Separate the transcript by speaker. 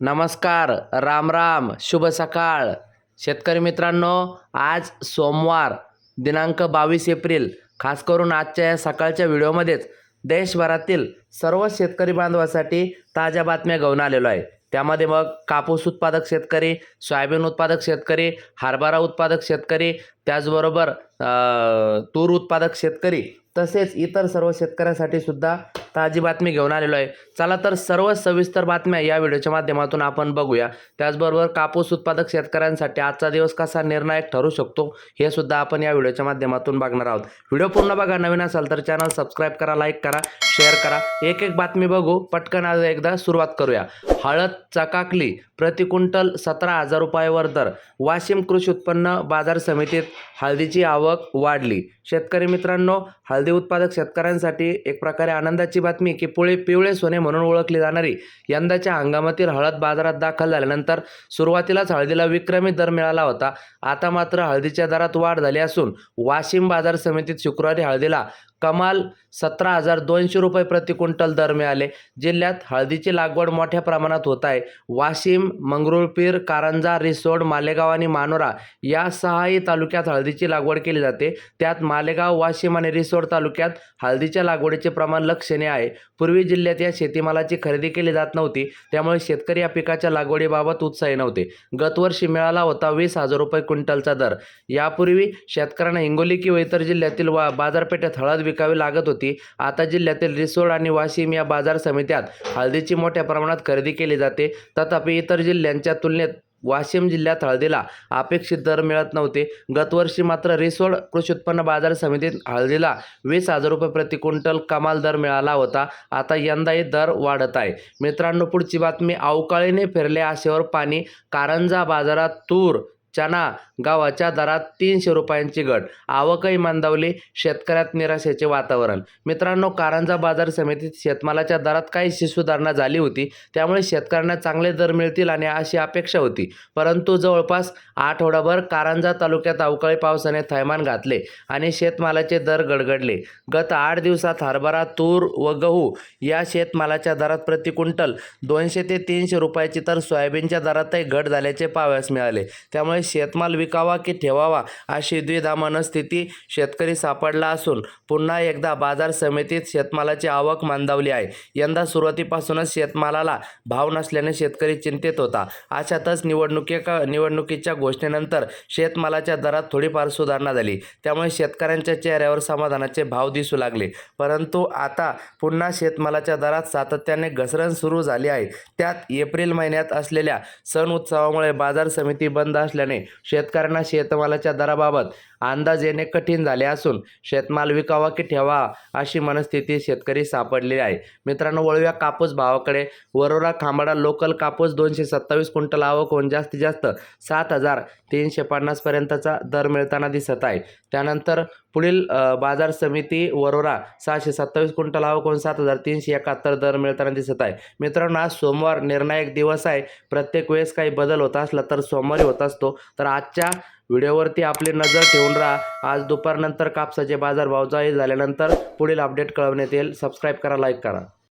Speaker 1: नमस्कार राम राम शुभ सकाळ. शेतकरी मित्रांनो आज सोमवार दिनांक बावीस एप्रिल. खास करून आजच्या या सकाळच्या व्हिडिओमध्येच देशभरातील सर्व शेतकरी बांधवासाठी ताज्या बातम्या घेऊन आलेलो आहे. त्यामध्ये मग कापूस उत्पादक शेतकरी सोयाबीन उत्पादक शेतकरी हरभरा उत्पादक शेतकरी त्याचबरोबर तूर उत्पादक शेतकरी तसेच इतर सर्व शेतकऱ्यांसाठी सुद्धा ताजी बातमी घेऊन आलेलो आहे. चला तर सर्व सविस्तर बातम्या या व्हिडिओच्या माध्यमातून आपण बघूया. त्याचबरोबर कापूस उत्पादक शेतकऱ्यांसाठी आजचा दिवस कसा निर्णायक ठरू शकतो हे सुद्धा आपण या व्हिडिओच्या माध्यमातून बघणार आहोत. व्हिडिओ पूर्ण बघा नवीन असाल तर चॅनल सबस्क्राईब करा लाईक करा शेअर करा. एक एक बातमी बघू पटकन आज एकदा सुरुवात करूया. हळद चकाकली प्रति क्विंटल सतरा हजार रुपयावर दर. वाशिम कृषी उत्पन्न बाजार समितीत हळदीची आवक वाढली. शेतकरी मित्रांनो हळदी उत्पादक शेतकऱ्यांसाठी एक प्रकारे आनंदाची बातमी की पुळे पिवळे सोने म्हणून ओळखली जाणारी यंदाच्या हंगामातील हळद बाजारात दाखल झाल्यानंतर सुरुवातीलाच हळदीला विक्रमी दर मिळाला होता. आता मात्र हळदीच्या दरात वाढ झाली असून वाशिम बाजार समितीत शुक्रवारी हळदीला कमाल सतरा हजार दोनशे रुपये प्रति क्विंटल दर मिळाले. जिल्ह्यात हळदीची लागवड मोठ्या प्रमाणात होत आहे. वाशिम मंगरुळपीर कारंजा रिसोड मालेगाव आणि मानोरा या सहाही तालुक्यात हळदीची लागवड केली जाते. त्यात मालेगाव वाशिम आणि रिसोड तालुक्यात हळदीच्या लागवडीचे प्रमाण लक्षणीय आहे. पूर्वी जिल्ह्यात या शेतीमालाची खरेदी केली जात नव्हती. त्यामुळे शेतकरी या पिकाच्या लागवडीबाबत उत्साही नव्हते. गतवर्षी मिळाला होता वीस हजार रुपये क्विंटलचा दर. यापूर्वी शेतकऱ्यांना हिंगोली किंवा इतर जिल्ह्यातील वा बाजारपेठेत हळद विकावी लागत होती. आता जिल्ह्यातील रिसोड आणि वाशिम या बाजार समित्यात हळदीची मोठ्या प्रमाणात खरेदी केली जाते. तथापि इतर जिल्ह्यांच्या तुलनेत वाशिम जिल्ह्यात हळदीला अपेक्षित दर मिळत नव्हते. गतवर्षी मात्र रिसोड कृषी उत्पन्न बाजार समितीत हळदीला वीस हजार रुपये प्रति क्विंटल कमाल दर मिळाला होता. आता यंदाही दर वाढत आहे. मित्रांनो पुढची बातमी अवकाळीने फिरले आशेवर पाणी. कारंजा बाजारात तूर चना गावाच्या दरात तीनशे रुपयांची घट. आवकही मंदावली शेतकऱ्यात निराशेचे वातावरण. मित्रांनो कारंजा बाजार समितीत शेतमालाच्या दरात काहीशी सुधारणा झाली होती. त्यामुळे शेतकऱ्यांना चांगले दर मिळतील आणि अशी अपेक्षा होती. परंतु जवळपास आठवडाभर कारंजा तालुक्यात अवकाळी पावसाने थैमान घातले आणि शेतमालाचे दर गडगडले. गत आठ दिवसात हरभरा तूर व गहू या शेतमालाच्या दरात प्रति क्विंटल दोनशे ते तीनशे रुपयाची तर सोयाबीनच्या दरातही घट झाल्याचे पाहावयास मिळाले. त्यामुळे शेतमाल विकावा की ठेवावा अशी द्विधा मनस्थिती शेतकरी सापडला असून पुन्हा एकदा बाजार समितीत शेतमालाची आवक मंदावली आहे. यंदा सुरुवातीपासूनच शेतमालाला भाव नसल्याने शेतकरी चिंतेत होता. अशातच निवडणुकी निवडणुकीच्या घोषणेनंतर शेतमालाच्या दरात थोडीफार सुधारणा झाली. त्यामुळे शेतकऱ्यांच्या चेहऱ्यावर समाधानाचे भाव दिसू लागले. परंतु आता पुन्हा शेतमालाच्या दरात सातत्याने घसरण सुरू झाली आहे. त्यात एप्रिल महिन्यात असलेल्या सण उत्सवामुळे बाजार समिती बंद असल्याने शेतकऱ्यांना शेतमालाच्या दराबाबत अंदाज येणे कठीण झाले असून शेतमाल विकावा की ठेवा अशी मनस्थिती शेतकरी सापडलेली आहे. मित्रांनो वळूया कापूस भावाकडे वरोरा खांबाडा लोकल कापूस दोनशे सत्तावीस क्विंटल आवक होऊन जास्तीत जास्त सात हजार तीनशे पन्नासपर्यंतचा दर मिळताना दिसत आहे. त्यानंतर पुढील बाजार समिती वरोरा सहाशे सत्तावीस क्विंटल आवकून सात हजार तीनशे एकाहत्तर दर मिळताना दिसत आहे. मित्रांनो आज सोमवार निर्णायक दिवस आहे. प्रत्येक वेळेस काही बदल होत असला तर सोमवारी होत असतो. तर आजच्या व्हिडिओवरती आपली नजर ठेवून राहा. आज दुपारनंतर कापसाचे बाजार भाव जाहीर झाल्यानंतर पुढील अपडेट कळवण्यात येईल. सबस्क्राईब करा लाईक करा.